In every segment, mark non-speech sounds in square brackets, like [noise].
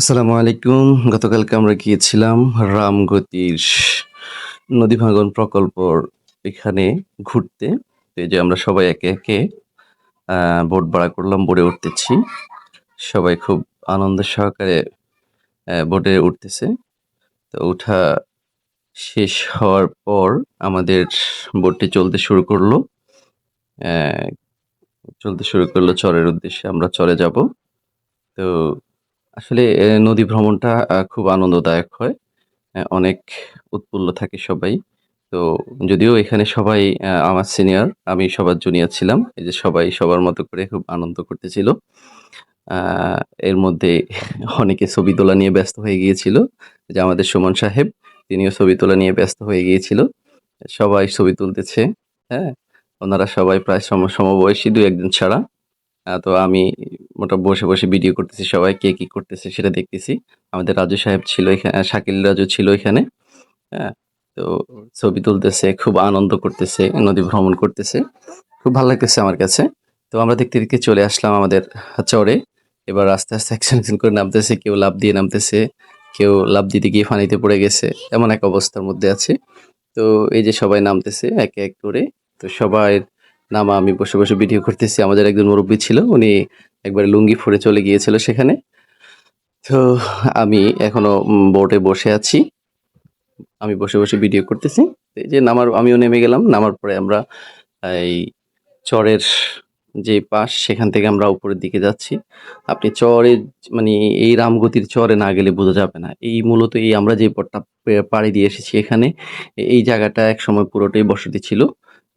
আসসালামু আলাইকুম। গতকালকে আমরা গিয়েছিলাম রামগতির নদী ভাঙ্গন প্রকল্পর এখানে ঘুরতে। এই যে আমরা সবাই একে একে বোট ভাড়া করলাম, বোটে উঠতেছি। সবাই খুব আনন্দ সহকারে বোটে উঠতেছে। তো উঠা শেষ হওয়ার পর আমাদের বোটটি চলতে শুরু করল। চলতে শুরু করল চরের উদ্দেশ্যে, আমরা চলে যাব। তো আসলে নদী ভ্রমণটা খুব আনন্দদায়ক হয়। অনেক উৎফুল্ল থাকে সবাই। তো যদিও এখানে সবাই আমার সিনিয়র, আমি সবার জুনিয়র ছিলাম। এই যে সবাই সবার মতো করে খুব আনন্দ করতেছিল। এর মধ্যে অনেকে ছবি তোলা নিয়ে ব্যস্ত হয়ে গিয়েছিল। যে আমাদের সুমন সাহেব, তিনিও ছবি তোলা নিয়ে ব্যস্ত হয়ে গিয়েছিল। সবাই ছবি তুলতেছে, হ্যাঁ? ওনারা সবাই প্রায় সম সমবয়সী ২-১ জন ছাড়া। তো আমি মোটা বসে, বসে ভিডিও করতেছি সবাই কে কি করতেছে সেটা দেখতেছি। আমাদের রাজু সাহেব ছিল এখানে শাকিল রাজু ছিল এখানে। হ্যাঁ? তো ছবি তুলতেছে, খুব আনন্দ করতেছে, নদী ভ্রমণ করতেছে। খুব ভালো লাগতেছে আমার কাছে। তো আমরা দেখতে, দেখতে চলে আসলাম আমাদের চরে। এবার আস্তে, আস্তে একজন, একজন করে নামতেছে। কেউ লাফ দিয়ে নামতেছে, কেউ লাফ দিতে গিয়ে পানিতে পড়ে গেছে। এমন এক অবস্থার মধ্যে আছে। তো এই যে সবাই নামতেছে একে, এক করে। তো সবাই নামা আমি বসে, বসে ভিডিও করতেছি। আমাদের একজন মুরুব্বি ছিল। উনি একবার লুঙ্গি পরে চলে গিয়েছিল সেখানে। তো আমি এখনও বোটে বসে আছি। আমি বসে, বসে ভিডিও করতেছি। এই যে নামার আমিও নেমে গেলাম। নামার পরে আমরা এই চরের যে পাশ সেখান থেকে আমরা উপরের দিকে যাচ্ছি। আপনি চরে মানে এই রামগতির চরে না গেলে বোঝা যাবে না। এই মূলত এই আমরা যে পথটা পে পাড়ি দিয়ে এসেছি এখানে, এই জায়গাটা এক সময় পুরোটাই বসতি ছিল।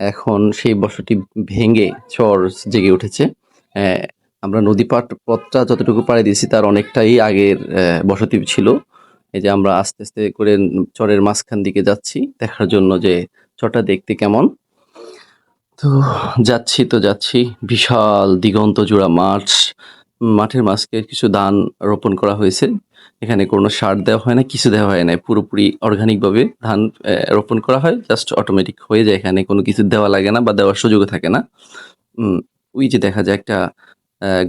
এখন সেই বসতি ভেঙে চর জেগে উঠেছে। আমরা নদী পাট পথটা যতটুকু পাড়ি দিয়েছি তার অনেকটাই আগের বসতি ছিল। এই যে আমরা আস্তে, আস্তে করে চরের মাঝখান দিকে যাচ্ছি দেখার জন্য যে চরটা দেখতে কেমন। তো যাচ্ছি তো যাচ্ছি। বিশাল দিগন্ত জোড়া মাঠ। মাঠের মাঝখানে কিছু ধান রোপণ করা হয়েছে। এখানে কোনো সার দেওয়া হয় না, কিছু দেওয়া হয় না পুরোপুরি অর্গানিকভাবে ধান রোপণ করা হয়। জাস্ট অটোমেটিক হয়ে যায় এখানে কোনো কিছু দেওয়া লাগে না বা দেওয়ার সুযোগও থাকে না। ওই যে দেখা যায় একটা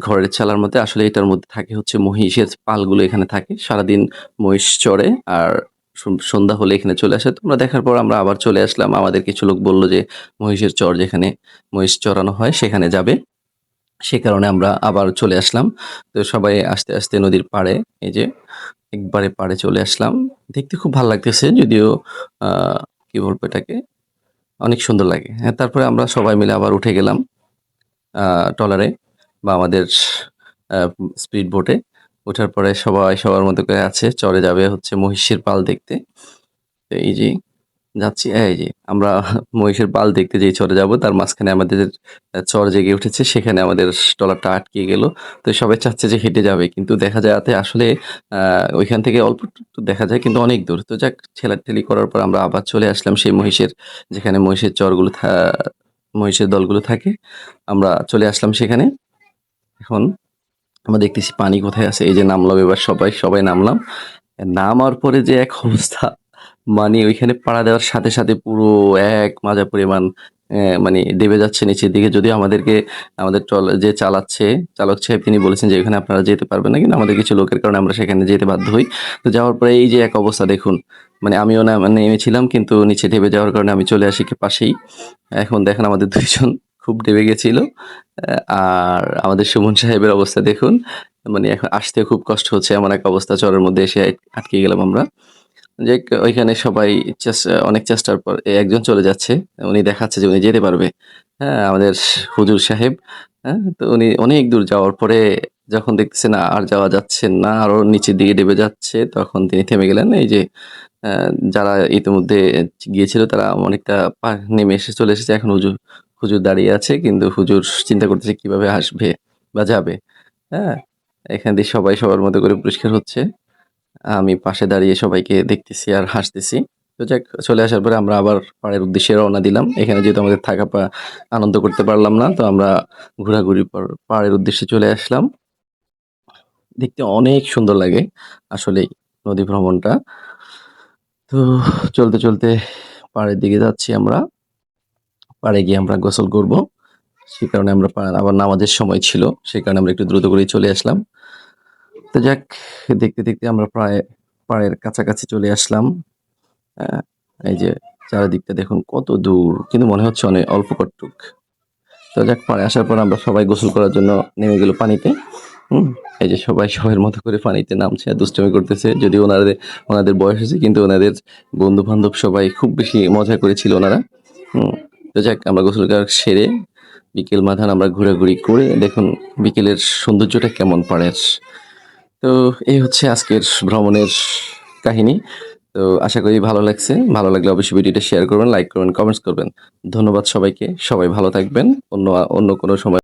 ঘরের চালার মধ্যে আসলে এটার মধ্যে থাকে হচ্ছে মহিষের পালগুলো এখানে থাকে। সারাদিন মহিষ চরে আর সন্ধ্যা হলে এখানে চলে আসে। তোমরা দেখার পর আমরা আবার চলে আসলাম। আমাদের কিছু লোক বলল যে মহিষের চর যেখানে মহিষ চড়ানো হয় সেখানে যাবে। সে কারণে আমরা আবার চলে আসলাম। তো সবাই আস্তে, আস্তে নদীর পাড়ে এই যে একবারে পাড়ে চলে আসলাম। দেখতে খুব ভালো লাগতেছে যদিও কি বলব এটাকে? অনেক সুন্দর লাগে। হ্যাঁ, তারপরে আমরা সবাই মিলে আবার উঠে গেলাম আ ট্রলারে বা আমাদের স্পিড বোটে। ওঠার পরে সবাই সবার মতো করে আছে। চরে যাবে হচ্ছে মহিষের পাল দেখতে। তো এই যে যাচ্ছি এই যে আমরা [laughs] মহিষের পাল দেখতে যেই চরে যাব তার মাঝখানে আমাদের চর জেগে উঠেছে। সেখানে আমাদের ট্রলারটা আটকে গেল। তো সবাই চাচ্ছে যে হেঁটে যাবে। কিন্তু দেখা যাতে আসলে ওইখান থেকে অল্প একটু দেখা যায় কিন্তু অনেক দূর। তো যাক ঠেলাঠেলি করার পর আমরা আবার চলে আসলাম সেই মহিষের যেখানে মহিষের চরগুলো মহিষের দলগুলো থাকে। আমরা চলে আসলাম সেখানে। এখন আমরা দেখতেছি পানি কোথায় আছে। এই যে নামলাম এবার সবাই, সবাই নামলাম। নামার পরে যে এক অবস্থা মানে ওইখানে পাড়া দেওয়ার সাথে, সাথে পুরো এক মাজা পরিমাণ মানে ডেবে যাচ্ছে নিচের দিকে। যদিও আমাদেরকে আমাদের ট্রলা যে চালাচ্ছে, চালক সাহেব তিনি বলেছেন যে এখানে আপনারা যেতে পারবেন না। কিন্তু আমাদের কিছু লোকের কারণে আমরা সেখানে যেতে বাধ্য হই। তো যাওয়ার পরে এই যে এক অবস্থা দেখুন। মানে আমিও না মানে নেমেছিলাম কিন্তু নিচে ডেবে যাওয়ার কারণে আমি চলে আসি পাশেই। এখন দেখেন আমাদের ২ জন খুব ডেবে গেছিল। আর আমাদের সুমন সাহেবের অবস্থা দেখুন। মানে এখন আসতে খুব কষ্ট হচ্ছে এমন এক অবস্থা চরের মধ্যে এসে আটকে গেলাম আমরা। যাক ওইখানে সবাই অনেক চেষ্টার পর একজন চলে যাচ্ছে। উনি দেখাচ্ছে যে উনি যেতে পারবে। হ্যাঁ, আমাদের হুজুর সাহেব, হ্যাঁ? তো উনি অনেক দূর যাওয়ার পরে যখন দেখতেছে না আর যাওয়া যাচ্ছে না, আরও নিচের দিকে ডেবে যাচ্ছে তখন তিনি থেমে গেলেন। এই যে যারা ইতিমধ্যে গিয়েছিল তারা অনেকটা নেমে এসে চলে এসেছে। এখন হুজুর, হুজুর দাঁড়িয়ে আছে কিন্তু হুজুর চিন্তা করতেছে কীভাবে আসবে বা যাবে। হ্যাঁ? এখান দিয়ে সবাই সবার মতো করে পরিষ্কার হচ্ছে। আমি পাশে দাঁড়িয়ে সবাইকে দেখতেছি আর হাসতেছি। তো যাক চলে আসার পরে আমরা আবার পাড়ের উদ্দেশ্যে রওনা দিলাম। এখানে যেহেতু আমাদের থাকা আনন্দ করতে পারলাম না। তো আমরা ঘোরাঘুরি পাড়ের উদ্দেশ্যে চলে আসলাম। দেখতে অনেক সুন্দর লাগে আসলে নদী ভ্রমণটা। তো চলতে, চলতে পাড়ের দিকে যাচ্ছি আমরা। পাড়ে গিয়ে আমরা গোসল করব। সে কারণে আমরা আবার নামাজের সময় ছিল। সে কারণে আমরা একটু দ্রুত করেই চলে আসলাম। তো যাক, দেখতে দেখতে আমরা প্রায় পাড়ের কাছাকাছি চলে আসলাম। এই যে চারিদিকটা দেখুন কত দূর, কিন্তু মনে হচ্ছে অনেক অল্প কটুক তো যাক, পাড়ে আসার পর আমরা সবাই গোসল করার জন্য নেমে গেল পানিতে। হুম, এই যে সবাই সবার মতো করে পানিতে নামছে আর দুষ্টামি করতেছে। যদি ওনাদের ওনাদের বয়স হয়েছে, কিন্তু ওনাদের বন্ধু বান্ধব সবাই খুব বেশি মজা করেছিল ওনারা। হুম, তো যাক, আমরা গোসল করা সেরে বিকেল মাথান আমরা ঘোরাঘুরি করে দেখুন বিকেলের সৌন্দর্যটা কেমন পাড়ের। তো এই হচ্ছে আজকের ভ্রমণের কাহিনী। তো আশা করি ভালো লাগছে। ভালো লাগলে অবশ্যই ভিডিওটা শেয়ার করবেন লাইক করবেন কমেন্টস করবেন। ধন্যবাদ সবাইকে। সবাই ভালো থাকবেন। অন্য অন্য কোনো সময়